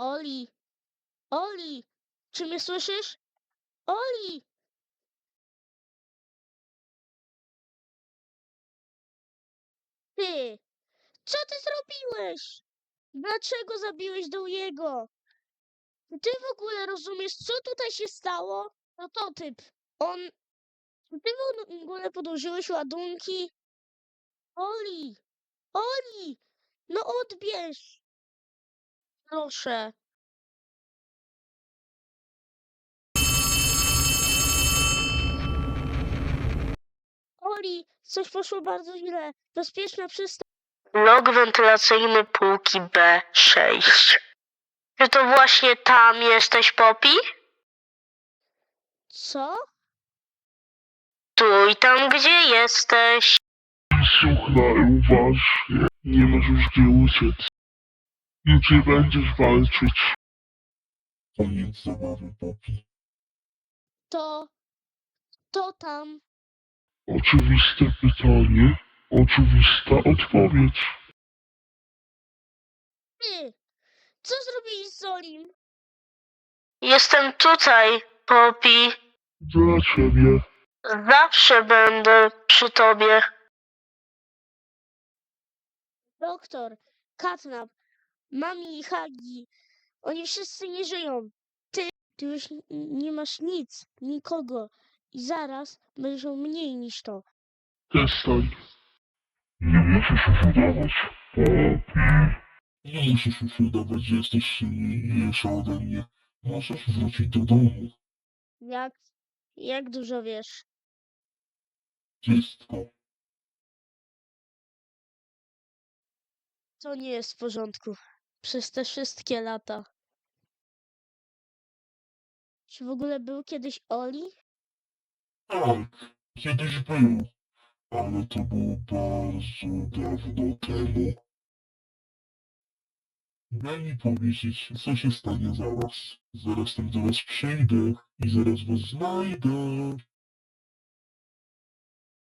Oli! Oli! Czy mnie słyszysz? Oli! Ty! Co ty zrobiłeś? Dlaczego zabiłeś Dołiego? Ty w ogóle rozumiesz, co tutaj się stało? No to typ. On... Ty w ogóle podłożyłeś ładunki? Oli! Oli! No odbierz! Proszę. Oli, coś poszło bardzo źle. Bezpieczna przystań. Blok wentylacyjny półki B6. Czy to właśnie tam jesteś, Poppy? Co? Tu i tam, gdzie jesteś. Słuchaj uważnie, nie już gdzie uciec. Już nie będziesz walczyć. Koniec zabawy, Popi. To... To tam. Oczywiste pytanie, oczywista odpowiedź. Ty! Co zrobiłeś z Zolim? Jestem tutaj, Poppy. Dla ciebie. Zawsze będę przy tobie. Doktor, Katnap, Mami i Hagi. Oni wszyscy nie żyją. Ty, ty już nie masz nic, nikogo. I zaraz będziesz miał mniej niż to. Przestań. Nie musisz już udawać, Popi. Nie musisz już udawać, że jesteś silniejsza ode mnie. Możesz wrócić do domu. Jak, jak dużo wiesz? Wszystko. To nie jest w porządku. Przez te wszystkie lata. Czy w ogóle był kiedyś Oli? Tak, kiedyś był. Ale to było bardzo dawno temu. Daj mi powiedzieć, co się stanie zaraz. Zaraz tam do was przyjdę i zaraz was znajdę.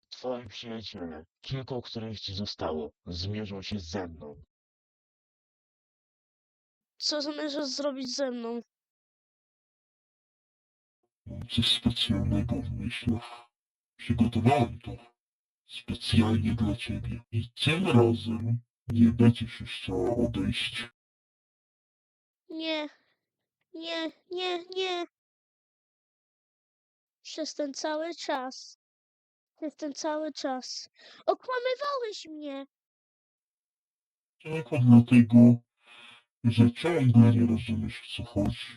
Twoi przyjaciele, kilku których ci zostało, zmierzą się ze mną. Co zamierzasz zrobić ze mną? Mam coś specjalnego w myślach. Przygotowałem to. Specjalnie dla ciebie. I tym razem nie będziesz już chciała odejść. Nie, nie, nie, nie. Przez ten cały czas. Przez ten cały czas. Okłamywałeś mnie. Tylko dlatego, że ciągle nie rozumiesz o co chodzi.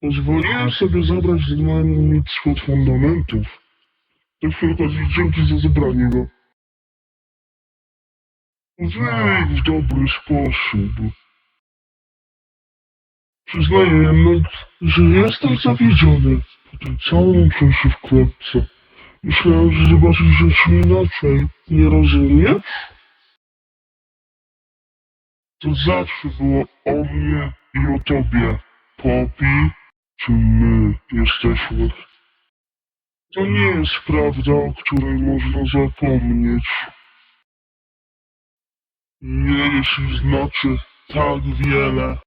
Pozwoliłem sobie zabrać z nami od fundamentów. To przy okazji dzięki za zebranie go. Wyjdź w dobry sposób. Przyznaję jednak, że jestem zawiedziony po tym całym czasie w klatce. Myślałem, że zobaczysz rzeczy inaczej. Nie rozumiesz? To zawsze było o mnie i o tobie. Popi, czy my jesteśmy? To nie jest prawda, o której można zapomnieć. Nie jeśli znaczy tak wiele.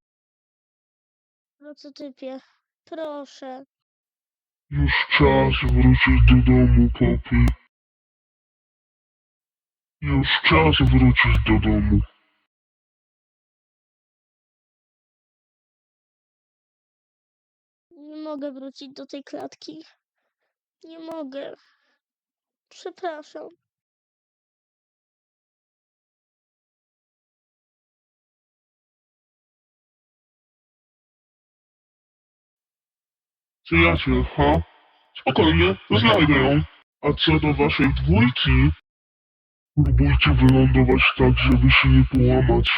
Prototypie, proszę. Już czas wrócić do domu, Popi. Już czas wrócić do domu. Nie mogę wrócić do tej klatki. Nie mogę. Przepraszam. Przyjaciel, ha? Spokojnie, znajdę ją. A co do waszej dwójki, próbujcie wylądować tak, żeby się nie połamać.